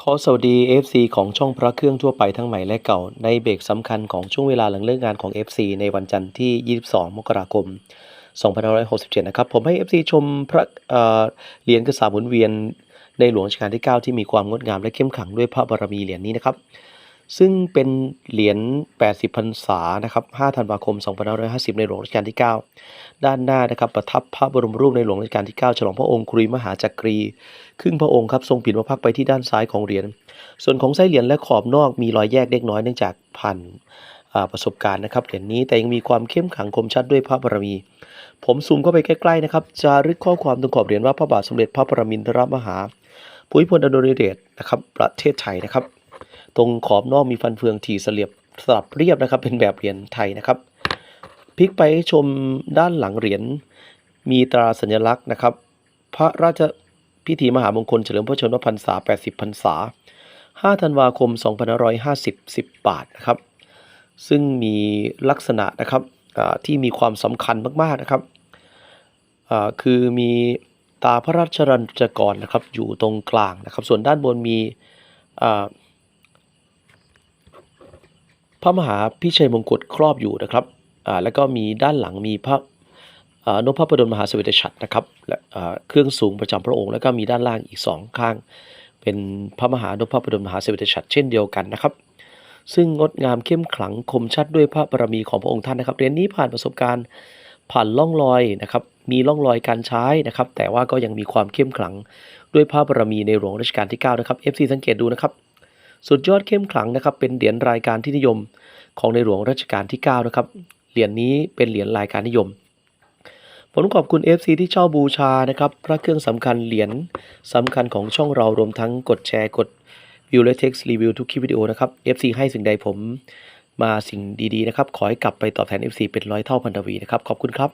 ขอสวัสดี FC ของช่องพระเครื่องทั่วไปทั้งใหม่และเก่า ในเบรกสำคัญของช่วงเวลาหลังเลิกงานของ FC ในวันจันทร์ที่ 22 มกราคม 2567 นะครับ ผมให้ FC ชมพระเหรียญกระสาหมุนเวียนในหลวงรัชกาลที่ 9 ที่มีความงดงามและเข้มขังด้วยพระบารมีเหรียญนี้นะครับ ซึ่งเป็นเหรียญ 80 พรรษา นะครับ 5 ธันวาคม 2550 ในหลวงรัชกาลที่ 9 ด้านหน้านะครับ ประทับพระบรมรูปในหลวงรัชกาลที่ 9 ฉลองพระองค์ครุยมหาจักรี ครึ่งพระองค์ครับ ทรงผินพระพักไปที่ด้านซ้ายของเหรียญ ส่วนของไส้เหรียญและขอบนอกมีรอยแยกเล็กน้อยเนื่องจากผ่านประสบการณ์นะครับ เหรียญนี้แต่ยังมีความเข้มขังคมชัดด้วยพระบารมี ผมซูมเข้าไปใกล้ๆนะครับจารึกข้อความตรงขอบเหรียญว่าพระบาทสมเด็จพระปรมินทรมหาภูมิพลอดุลยเดชนะครับประเทศไทยนะครับ ตรงขอบนอกมีฟันเฟืองถี่เสลียบสลับเรียบนะครับ เป็นแบบเหรียญไทยนะครับพลิกไปชมด้านหลังเหรียญมีตราสัญลักษณ์นะครับ พระราชพิธีมหามงคลเฉลิมพระชนมพรรษา 80 พรรษา 5 ธันวาคม 2550 10 บาทนะครับ ซึ่งมีลักษณะนะครับที่มีความสำคัญมากๆนะครับ คือมีตาพระราชรัญจกรนะครับอยู่ตรงกลางนะครับ ส่วนด้านบนมี พระมหาพิชัยมงกุฎครอบอยู่นะครับแล้วก็มีด้านหลังมีพระอ่านพพระดลมหาสเวตฉัตรนะครับและเครื่องสูงประจำพระองค์ แล้วก็มีด้านล่างอีกสองข้าง เป็นพระมหานพพดลมหาเสวตฉัตรเช่นเดียวกันนะครับ ซึ่งงดงามเข้มขลังคมชัดด้วยพระบารมีของพระองค์ท่านนะครับเรียญนี้ผ่านประสบการณ์ผ่านล่องรอยนะครับมีร่องรอยการใช้นะครับ แต่ว่าก็ยังมีความเข้มขลังด้วยพระบารมีในหลวงรัชกาลที่9นะครับ FC สังเกตดูนะครับ สุดยอดเข้มขลังนะครับ เป็นเหรียญรายการที่นิยมของในหลวงรัชกาลที่ 9 นะครับ เหรียญนี้เป็นเหรียญรายการนิยม ผมขอบคุณ FC ที่เช่าบูชานะครับ พระเครื่องสำคัญเหรียญสำคัญของช่องเรารวมทั้งกดแชร์กดวิวและเท็กซ์รีวิวทุกคลิปวิดีโอนะครับ FC ให้สิ่งใดผมมาสิ่งดีๆนะครับ ขอให้กลับไปตอบแทน FC เป็นร้อยเท่าพันทวีนะครับ ขอบคุณครับ